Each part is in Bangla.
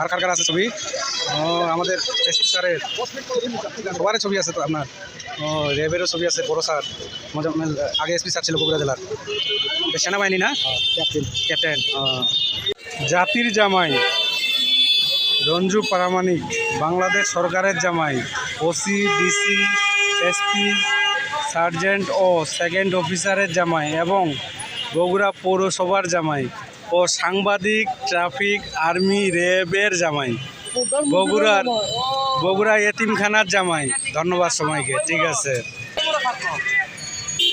আর কার কার আছে ছবি? ও আমাদের এসপি স্যারের। সবারই ছবি আছে তো আপনার? ও র্যাবেরও ছবি আছে বড় স্যার। আগে এসপি স্যার ছিল বগুড়া জেলার। সেনাবাহিনী না? ক্যাপ্টেন। ক্যাপ্টেন। জাতির জামাই রঞ্জু পারামানিক বাংলাদেশ সরকারের জামাই ওসি ডিসি এসপি সার্জেন্ট ও সেকেন্ড অফিসারের জামাই এবং বগুড়া পৌরসভার জামাই। ও সাংবাদিক ট্রাফিক আর্মি রেবের জামাই। বগুড়ার বগুড়া এতিমখানার জামাই। ধন্যবাদ সময়কে ঠিক আছে।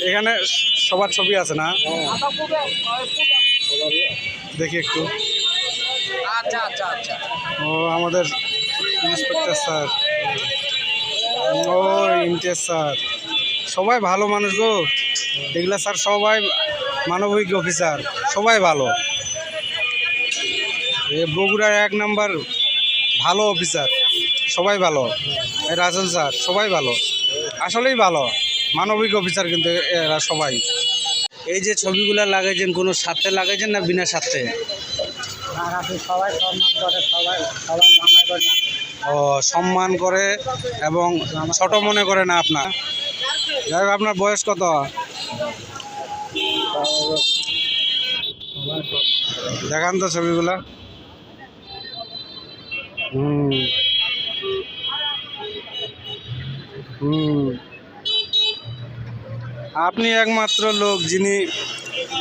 এখানে সবার ছবি আছে না? দেখি একটু। আচ্ছা আচ্ছা আচ্ছা। ও আমাদের ইন্সপেক্টর স্যার। ও ইমতিয়াজ স্যার। সবাই ভালো মানুষ গো। এগুলা স্যার সবাই মানবিক অফিসার। সবাই ভালো। বগুড়ার এক নাম্বার ভালো অফিসার সবাই ভালো। রাজন স্যার সবাই ভালো। আসলেই ভালো। মানবিক অফিসার কিন্তু এরা সবাই। এই যে ছবিগুলো লাগাইছেন কোনো সাথে লাগাইছেন না বিনা সাথে সবাই সম্মান করে সবাই সবাই জামাই করে ডাকে। ও সম্মান করে এবং ছোট মনে করে না আপনার? যাই হোক আপনার বয়স কত? দেখান তো ছবিগুলা। হুম। হুম আপনি একমাত্র লোক যিনি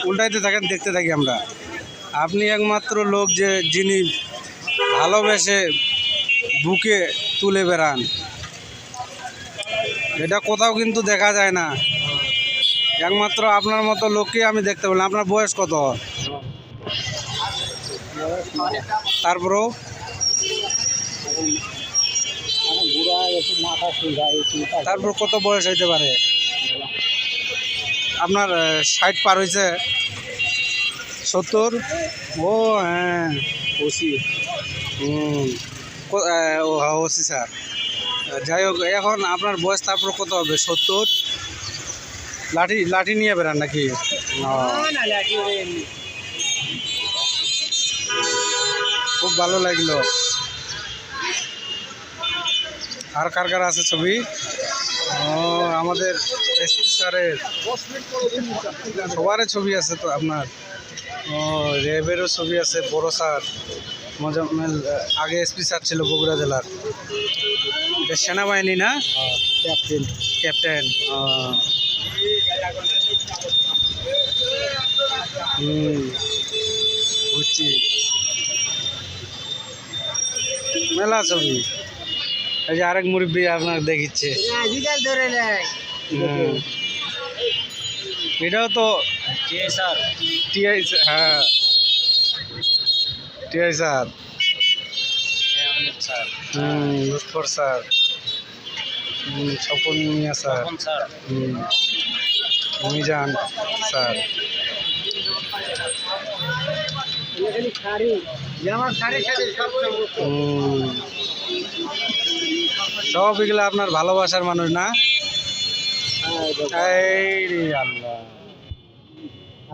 উল্টাইতে থাকেন, দেখতে থাকি আমরা। আপনি একমাত্র লোক যে, যিনি ভালোবেসে বুকে তুলে বেড়ান। এটা কোথাও কিন্তু দেখা যায় না। একমাত্র আপনার মতো লোককে আমি দেখতে পেলাম আপনার বয়স কত? তারপরেও তারপর কত বয়স হইতে পারে? আপনার ষাট পার হয়েছে সত্তর? ও হ্যাঁ ওসি। হুম। ও ওসি স্যার। যাই হোক, এখন আপনার বয়স তারপর কত হবে? সত্তর? লাঠি লাঠি নিয়ে বেড়ান নাকি। খুব ভালো লাগল। আর কার কার আছে ছবি? ও আমাদের এসপি স্যারের। সবারই ছবি আছে তো আপনার। ও র্যাবেরও ছবি আছে বড় স্যার। মোজাম্মেল আগে এসপি স্যার ছিল বগুড়া জেলার। এটা সেনাবাহিনী না? ক্যাপ্টেন। ক্যাপ্টেন। হুম বুঝছি। মেলা ছবি। এই যে আরেক মুরব্বী আপনার দেখিচ্ছে। হুম। এটাও তো টিআই হ্যাঁ। টিআই স্যার হুম লুৎফর স্যার। স্বপন মিয়া স্যার। হুম, মিজান স্যার। সব এগুলো আপনার ভালোবাসার মানুষ না? আল্লাহ।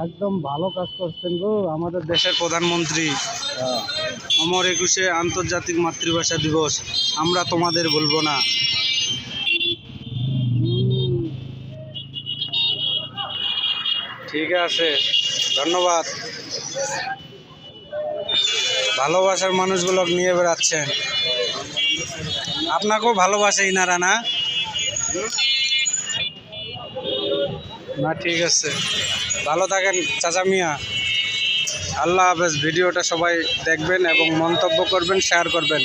একদম ভালো কাজ করছেন গো আমাদের দেশের প্রধানমন্ত্রী। অমর একুশে আন্তর্জাতিক মাতৃভাষা দিবস আমরা তোমাদের বলব না। ঠিক আছে ধন্যবাদ। ভালোবাসার মানুষগুলো নিয়ে বেড়াচ্ছেন। আপনাকেও ভালোবাসে ইনারা, না? না, ঠিক আছে। ভালো থাকেন, চাচা মিয়া। আল্লাহ হাফেজ, ভিডিওটা সবাই দেখবেন এবং মন্তব্য করবেন শেয়ার করবেন।